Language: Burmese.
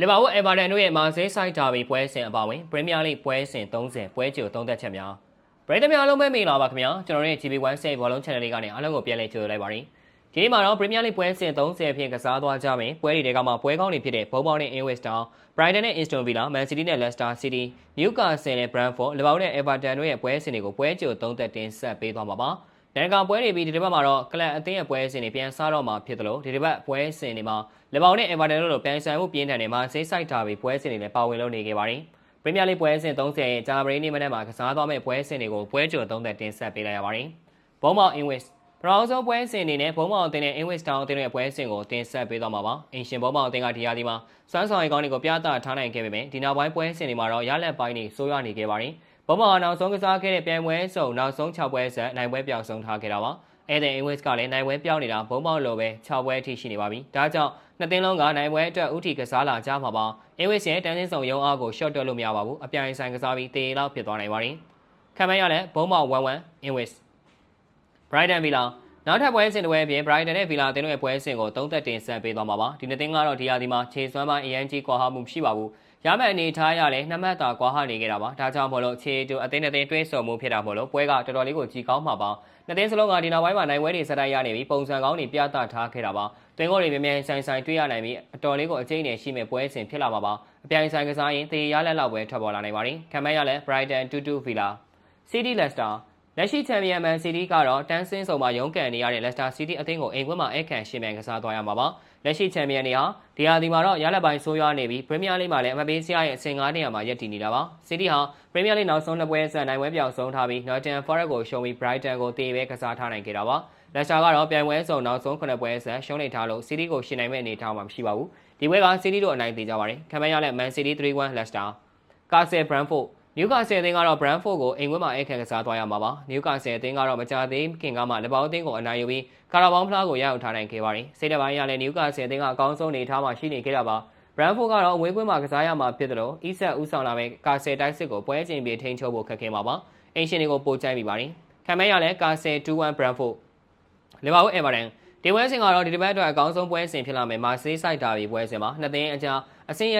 လီဗာပူးအေဗာတန်တို့ရဲ့မာဆေးဆိုင်ဒါဘီပွဲစဉ်အပါအဝင်ပရီးမီးယားလိပွဲစဉ်30ပွဲကြိုသုံးသက်ချက်များပရိသတ်များအားလုံးပဲမင်္ဂလာပါခင်ဗျာကျွန်တော်တို့ရဲ့ GB1 7ဘောလုံး channel လေးကနေအားလုံးကိုပြန်လည်ကြိုဆိုလိုက်ပါရစေဒီနေ့မှာတော့ပရီးမီးယားလိပွဲစဉ်30အဖြစ်ကစားသွားကြမယ်ပွဲတွေတဲကမှပွဲကောင်းတွေဖြစ်တဲ့ဘုံပေါင်းနဲ့ Airways Town Brighton နဲ့ Aston Villa Man City နဲ့ Leicester City Newcastle နဲ့ Brentford လီဗာပူးနဲ့ Everton တို့ရဲ့ပွဲစဉ်တွေကိုပွဲကြိုသုံးသက်တင်ဆက်ပေးသွားမှာပါ နိုင်ငံကပွဲတွေပြီးဒီတစ်ပတ်မှာတော့ကလပ်အသင်းရဲ့ပွဲစဉ်တွေပြန်စားတော့မှာဖြစ်တယ်လို့ဒီတစ်ပတ်ပွဲစဉ်တွေမှာလီဗာပူးနဲ့ Everton တို့လိုပြန်ဆိုင်မှုပြင်းထန်နေမှာဆေးဆိုင်တာပြီးပွဲစဉ်တွေလည်းပါဝင်လို့နေခဲ့ပါတယ်။ပရီးမီးယားလိပွဲစဉ်30ရဲ့ဂျာဗရီနေ့မနေ့မှာကစားသွားမယ့်ပွဲစဉ်တွေကိုပွဲကြိုသုံးသက်တင်ဆက်ပေးလိုက်ရပါတယ်။ဘုံမောင် Inwis ပရောင်းဆုံးပွဲစဉ်အနေနဲ့ဘုံမောင်အသင်းနဲ့ Inwis Town အသင်းရဲ့ပွဲစဉ်ကိုတင်ဆက်ပေးသွားမှာပါ။အင်ရှင်ဘုံမောင်အသင်းကဒီရာသီမှာစွမ်းဆောင်ရည်ကောင်းတွေကိုပြသထားနိုင်ခဲ့ပေမဲ့ဒီနောက်ပိုင်းပွဲစဉ်တွေမှာတော့ရလက်ပိုင်းတွေဆိုးရွားနေခဲ့ပါတယ်။ ဘုံမောင်ကနောက်ဆုံးကစားခဲ့တဲ့ပြိုင်ပွဲစုံနောက်ဆုံး6ပွဲဆက်နိုင်ပွဲပြောင်းဆုံးထားခဲ့တာပါ။အဲ့တဲ့အင်ဝစ်ကလည်းနိုင်ပွဲပြောင်းနေတာဘုံပေါက်လိုပဲ6ပွဲအထိရှိနေပါပြီ။ဒါကြောင့်နှစ်သင်းလုံးကနိုင်ပွဲအတွက်ဥတီကစားလာကြမှာပါ။အင်ဝစ်ရဲ့တန်းစင်းဆောင်ရုံအားကို short တွက်လို့မရပါဘူး။အပြိုင်ဆိုင်ကစားပြီးတေလောက်ဖြစ်သွားနိုင်ပါတယ်။ခံမရလဲဘုံပေါက်1-1အင်ဝစ် Brighton Villa နောက်ထပ်ပွဲစဉ်တစ်ပွဲအပြင် Brighton နဲ့ Villa အသင်းတို့ရဲ့ပွဲစဉ်ကိုသုံးသက်တင်ဆက်ပေးသွားမှာပါဒီနှစ်သင်းကတော့ဒီရာသီမှာခြေစွမ်းပိုင်းအရန်ကြီးကွာဟမှုမရှိပါဘူးရမယ့်အနေထားရလဲနှစ်မှတ်သာကွာဟနေခဲ့တာပါဒါကြောင့်မို့လို့ခြေတူအသင်းနဲ့အသင်းတွဲဆုံမှုဖြစ်တာမို့လို့ပွဲကတော်တော်လေးကိုကြီးကောင်းမှာပါနှစ်သင်းစလုံးကဒီနောက်ပိုင်းမှာနိုင်ပွဲတွေဆက်တိုက်ရနေပြီးပုံစံကောင်းတွေပြသထားခဲ့တာပါတွင်ကိုတွေမြဲမြဲဆိုင်ဆိုင်တွေ့ရနိုင်ပြီးအတော်လေးကိုအကျိန်းနဲ့ရှိမဲ့ပွဲစဉ်ဖြစ်လာမှာပါအပြိုင်ဆိုင်ကစားရင်တေရလက်လောက်ပဲထွက်ပေါ်လာနိုင်ပါတယ်ခံမရလဲ Brighton 2-2 Villa City Leicester လက်ရှိချန်ပီယံမန်စီးတီးကတော့တန်းစင်းဆောင်မှာရုန်းကန်နေရတဲ့ Leicester City အသင်းကိုအိမ်ခွင်းမှာအခန့်ရှင်းမြန်ကစားသွားရမှာပါ။လက်ရှိချန်ပီယံတွေဟာဒီဟာဒီမှာတော့ရလက်ပိုင်းဆိုးရွားနေပြီး Premier League မှာလည်းအမပေးစရရဲ့အဆင့်9နေရာမှာရပ်တည်နေတာပါ။ City ဟာ Premier League နောက်ဆုံးနှစ်ပွဲဆက်နိုင်ပွဲပြောင်းဆုံးထားပြီး Nottingham Forest ကိုရှုံးပြီး Brighton ကိုတေးပဲကစားထားနိုင်ခဲ့တာပါ။ Leicester ကတော့ပြိုင်ပွဲစုံနောက်ဆုံး9ပွဲဆက်ရှုံးနေထားလို့ City ကိုရှင်နိုင်မဲ့အနေအထားမှာမရှိပါဘူး။ဒီပွဲက City တို့အနိုင်သေးကြပါတယ်။ခံမရလက် Man City 3-1 Leicester Castle Brentford နယူကာဆယ်အသင်းကတော့ Brentford ကိုအိမ်ဝင်းမှာအခန့်ကစားသွားရမှာပါ။နယူကာဆယ်အသင်းကတော့မကြသေးခင်ကမှလက်ပေါင်းအသင်းကိုအနိုင်ယူပြီးကာရာဘောင်းဖလားကိုရအောင်ထားနိုင်ခဲ့ပါတယ်။စိတ်တပိုင်းရလည်းနယူကာဆယ်အသင်းကအကောင်းဆုံးနေထားမှရှိနေခဲ့တာပါ။ Brentford ကတော့အဝေးကွင်းမှာကစားရမှာဖြစ်တယ်လို့အီဆက်ဦးဆောင်လာမဲ့ကာဆယ်တိုက်စစ်ကိုပွဲချင်းပြေထိန်းချုပ်ဖို့ခက်ခဲမှာပါ။အင်ရှင်တွေကိုပို့ချိုင်းပြီးပါတယ်။ခံမဲရလည်းကာဆယ်2-1 Brentford လီဗာပူးအေဗာတန်ဒီပွဲစဉ်ကတော့ဒီတစ်ပတ်အတွက်အကောင်းဆုံးပွဲစဉ်ဖြစ်လာမယ်မာဆေးဆိုင်တာဘီပွဲစဉ်မှာနှစ်သင်းအကြားအဆင့်ရ